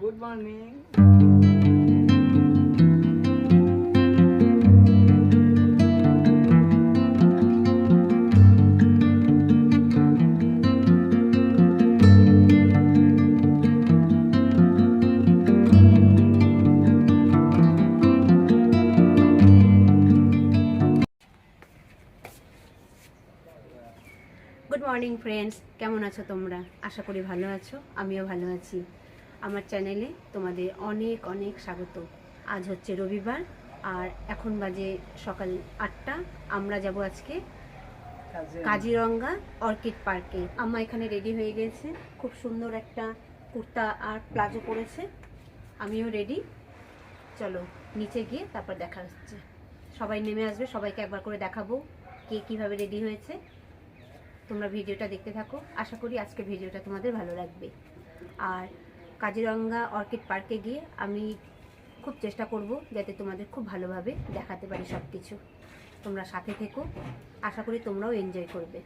Good morning good morning friends কেমন আছো তোমরা? আশা করি ভালো আছো। আমিও ভালো আছি। আমার চ্যানেলে তোমাদের অনেক অনেক স্বাগত। আজ হচ্ছে রবিবার আর এখন বাজে সকাল আটটা। আমরা যাব আজকে কাজিরঙ্গা অর্কিড পার্কে। আম্মা এখানে রেডি হয়ে গেছে। খুব সুন্দর একটা কুর্তা আর প্লাজো পরেছে। আমিও রেডি চলো নিচে গিয়ে তারপর দেখা হচ্ছে। সবাই নেমে আসবে সবাইকে একবার করে দেখাবো কে কীভাবে রেডি হয়েছে। তোমরা ভিডিওটা দেখতে থাকো। আশা করি আজকে ভিডিওটা তোমাদের ভালো লাগবে। আর কাজিরঙ্গা অর্কিড পার্কে গিয়ে আমি খুব চেষ্টা করব যাতে তোমাদের খুব ভালোভাবে দেখাতে পারি সব কিছু তোমরা সাথে থেকো। আশা করি তোমরাও এনজয় করবে।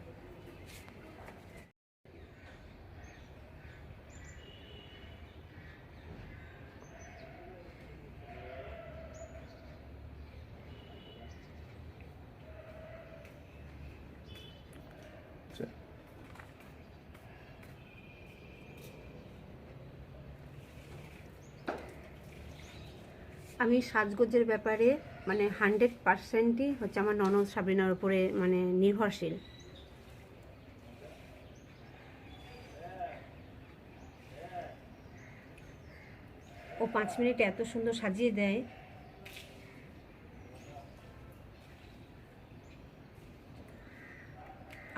আমি সাজগোজের ব্যাপারে মানে হান্ড্রেড পারসেন্টই হচ্ছে আমার ননদ সাবরিনার উপরে মানে নির্ভরশীল। ও পাঁচ মিনিটে এত সুন্দর সাজিয়ে দেয়।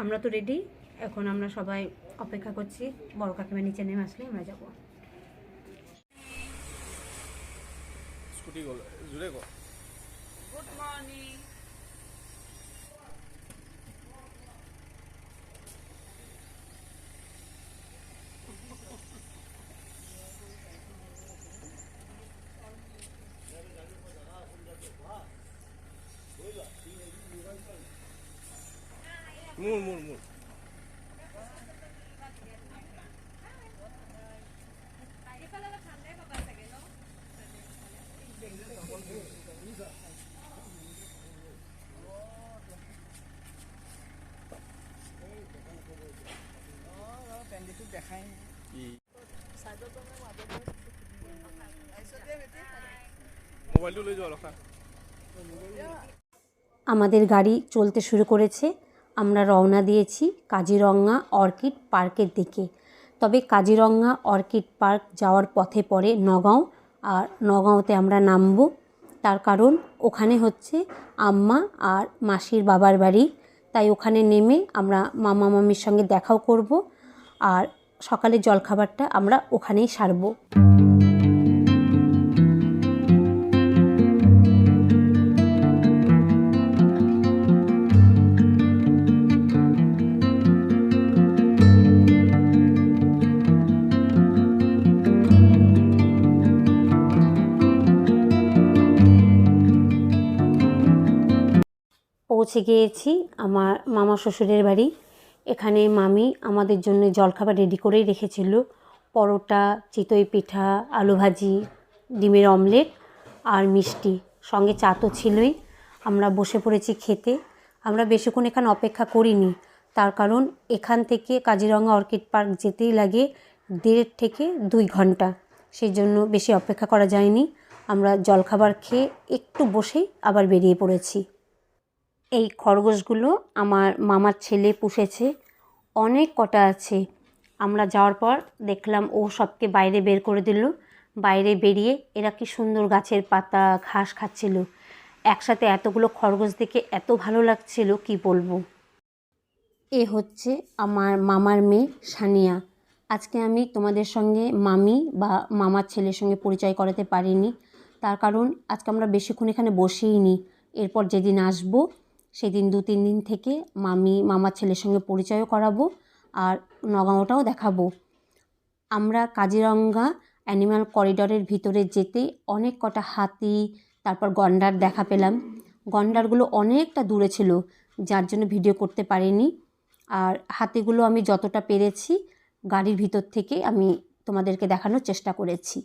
আমরা তো রেডি এখন আমরা সবাই অপেক্ষা করছি, বড় কাকিমা নিচে নেমে আসলে আমরা যাব। স্কুটি গ'ল জোৰে ক গুড মর্নিং মোৰ মোৰ মোৰ পেণ্ডিটো দেখাই নাই কি চাইডত মানে মাজতে আমাদের গাড়ি চলতে শুরু করেছে। আমরা রওনা দিয়েছি কাজিরঙ্গা অর্কিড পার্কের দিকে। তবে কাজিরঙ্গা অর্কিড পার্ক যাওয়ার পথে পড়ে নগাঁও। আর নগাঁওতে আমরা নামবো। তার কারণ ওখানে হচ্ছে আম্মা আর মাসির বাবার বাড়ি। তাই ওখানে নেমে আমরা মামা মামির সঙ্গে দেখাও করব। আর সকালের জলখাবারটা আমরা ওখানেই সারবো। পৌঁছে গিয়েছি আমার মামা শ্বশুরের বাড়ি। এখানে মামি আমাদের জন্য জলখাবার রেডি করেই রেখেছিল। পরোটা, চিতই পিঠা, আলু ভাজি, ডিমের অমলেট আর মিষ্টি। সঙ্গে চা তো ছিলই। আমরা বসে পড়েছি খেতে। আমরা বেশিক্ষণ এখানে অপেক্ষা করিনি। তার কারণ এখান থেকে কাজিরঙ্গা অর্কিড পার্ক যেতেই লাগে দেড় থেকে দুই ঘণ্টা। সেই জন্য বেশি অপেক্ষা করা যায়নি। আমরা জলখাবার খেয়ে একটু বসেই আবার বেরিয়ে পড়েছি। এই খরগোশগুলো আমার মামার ছেলে পুষেছে। অনেক কটা আছে। আমরা যাওয়ার পর দেখলাম ও সবকে বাইরে বের করে দিল। বাইরে বেরিয়ে এরা কি সুন্দর গাছের পাতা, ঘাস খাচ্ছিল। একসাথে এতগুলো খরগোশ দেখে এত ভালো লাগছিল, কি বলব? এ হচ্ছে আমার মামার মেয়ে সানিয়া। আজকে আমি তোমাদের সঙ্গে মামি বা মামার ছেলের সঙ্গে পরিচয় করাতে পারিনি। তার কারণ আজকে আমরা বেশিক্ষণ এখানে বসেই নি। এরপর যেদিন আসব সেদিন দু, তিন দিন থেকে মামি, মামার ছেলের সঙ্গে পরিচয়ও করাবো আর নগাঁওটাও দেখাবো। আমরা কাজিরঙ্গা অ্যানিম্যাল করিডরের ভিতরে যেতে অনেক কটা হাতি, তারপর গন্ডার দেখা পেলাম। গন্ডারগুলো অনেকটা দূরে ছিল, যার জন্য ভিডিও করতে পারিনি। আর হাতিগুলো আমি যতটা পেরেছি গাড়ির ভিতর থেকে আমি তোমাদেরকে দেখানোর চেষ্টা করেছি।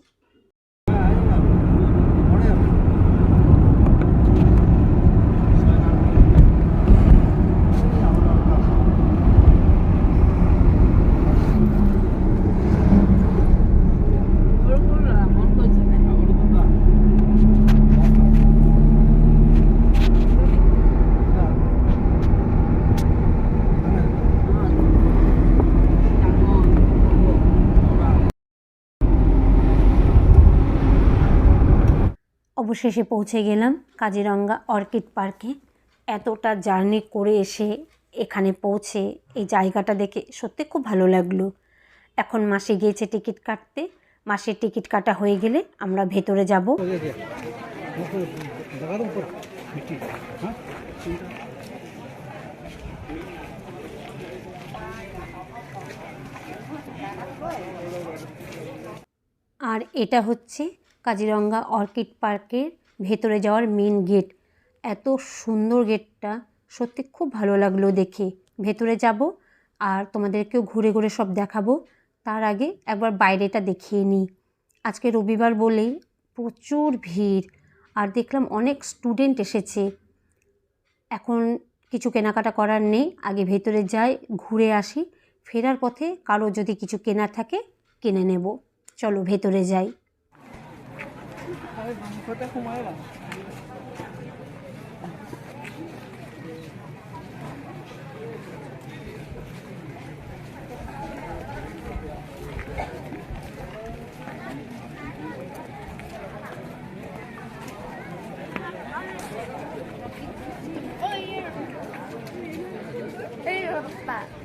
অবশেষে পৌঁছে গেলাম কাজিরঙ্গা অর্কিড পার্কে। এতটা জার্নি করে এসে এখানে পৌঁছে এই জায়গাটা দেখে সত্যি খুব ভালো লাগল। এখন মাসে গিয়েছে টিকিট কাটতে। মাসের টিকিট কাটা হয়ে গেলে আমরা ভেতরে যাব। আর এটা হচ্ছে কাজিরঙ্গা অর্কিড পার্কের ভেতরে যাওয়ার মেন গেট এত সুন্দর গেটটা সত্যি খুব ভালো লাগল দেখে। ভেতরে যাব আর তোমাদেরকেও ঘুরে ঘুরে সব দেখাবো। তার আগে একবার বাইরেটা দেখিয়ে নিই। আজকে রবিবার বলেই প্রচুর ভিড় আর দেখলাম অনেক স্টুডেন্ট এসেছে। এখন কিছু কেনাকাটা করার নেই, আগে ভেতরে যাই, ঘুরে আসি। ফেরার পথে কারও যদি কিছু কেনার থাকে, কিনে নেব। চলো ভেতরে যাই। আরে মাংসটা সোমাই না Ano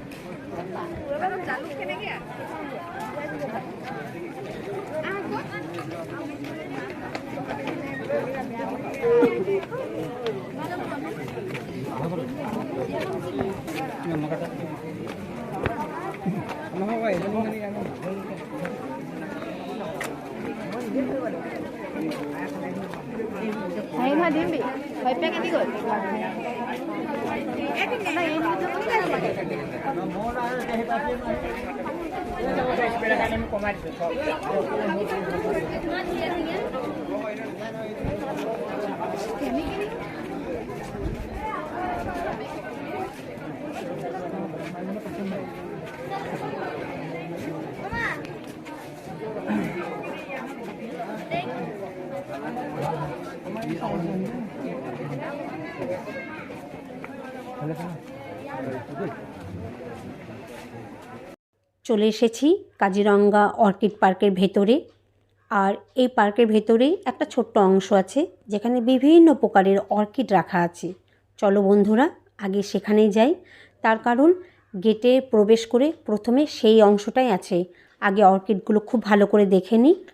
Hay din bi. Hay pe cái gì চলে এসেছি কাজিরঙ্গা অর্কিড পার্কের ভেতরে। আর এই পার্কের ভেতরেই একটা ছোট্ট অংশ আছে, যেখানে বিভিন্ন প্রকারের অর্কিড রাখা আছে। চলো বন্ধুরা, আগে সেখানেই যাই। তার কারণ, গেটে প্রবেশ করে প্রথমে সেই অংশটাই আছে। আগে অর্কিডগুলো খুব ভালো করে দেখে নিই,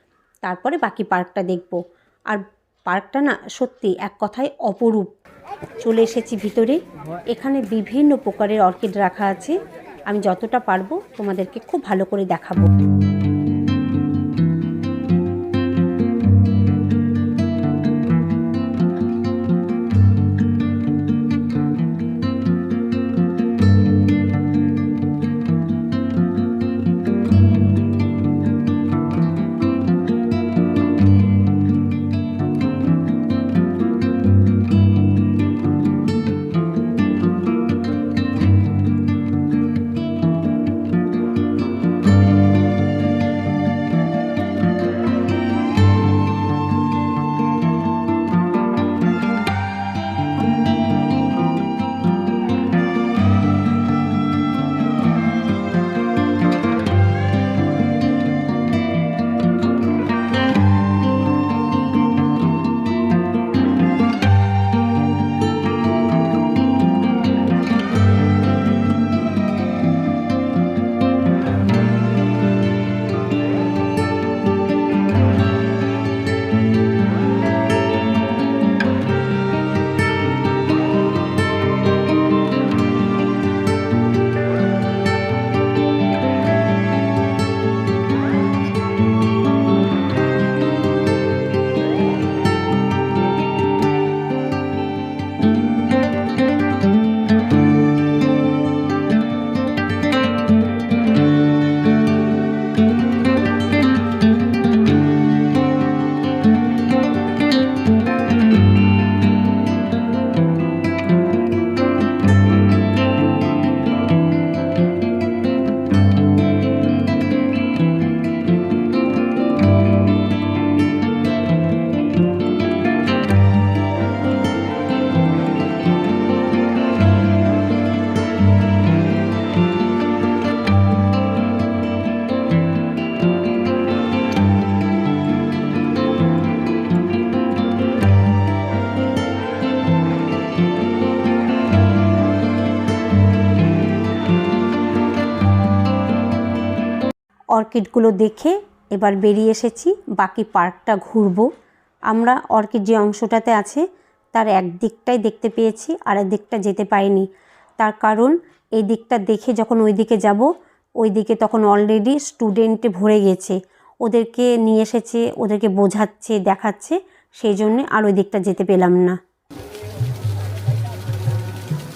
তারপরে বাকি পার্কটা দেখব। আর পার্কটা না সত্যি এক কথায় অপরূপ। চলে এসেছি ভিতরে। এখানে বিভিন্ন প্রকারের অর্কিড রাখা আছে। আমি যতটা পারব তোমাদেরকে খুব ভালো করে দেখাবো। অর্কিডগুলো দেখে এবার বেরিয়ে এসেছি, বাকি পার্কটা ঘুরবো। আমরা অর্কিড যে অংশটাতে আছে, তার এক দিকটাই দেখতে পেয়েছি, আর এক দিকটা যেতে পাইনি তার কারণ, এই দিকটা দেখে যখন ওই দিকে যাব ওই দিকে তখন অলরেডি স্টুডেন্টে ভরে গেছে। ওদেরকে নিয়ে এসেছে, ওদেরকে বোঝাচ্ছে, দেখাচ্ছে, সেই জন্যে আর ওই দিকটা যেতে পেলাম না।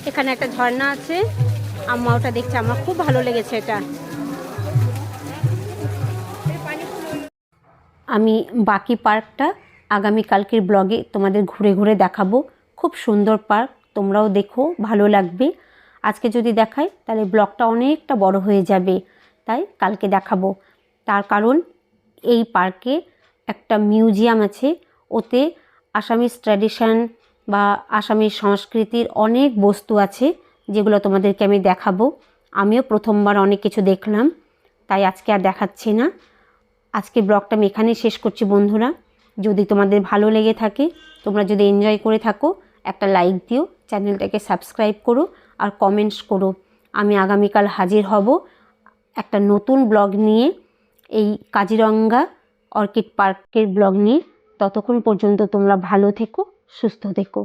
এখানে একটা ঝর্ণা আছে। আম্মা ওটা দেখছে আমার খুব ভালো লেগেছে এটা। আমি বাকি পার্কটা আগামীকালকের ব্লগে তোমাদের ঘুরে ঘুরে দেখাবো। খুব সুন্দর পার্ক, তোমরাও দেখো, ভালো লাগবে। আজকে যদি দেখাই, তাহলে ব্লগটা অনেকটা বড় হয়ে যাবে। তাই কালকে দেখাবো। তার কারণ, এই পার্কে একটা মিউজিয়াম আছে। ওতে আসামিস ট্র্যাডিশন বা আসামির সংস্কৃতির অনেক বস্তু আছে, যেগুলো তোমাদেরকে আমি দেখাবো। আমিও প্রথমবার অনেক কিছু দেখলাম, তাই আজকে আর দেখাচ্ছি না। আজকে ব্লগটা আমি এখানেই শেষ করছি বন্ধুরা। যদি তোমাদের ভালো লেগে থাকে, তোমরা যদি এনজয় করে থাকো, একটা লাইক দিও, চ্যানেলটাকে সাবস্ক্রাইব করো আর কমেন্টস করো। আমি আগামীকাল হাজির হব একটা নতুন ব্লগ নিয়ে, এই কাজিরঙ্গা অর্কিড পার্কের ব্লগ নিয়ে। ততক্ষণ পর্যন্ত তোমরা ভালো থেকো, সুস্থ থেকো।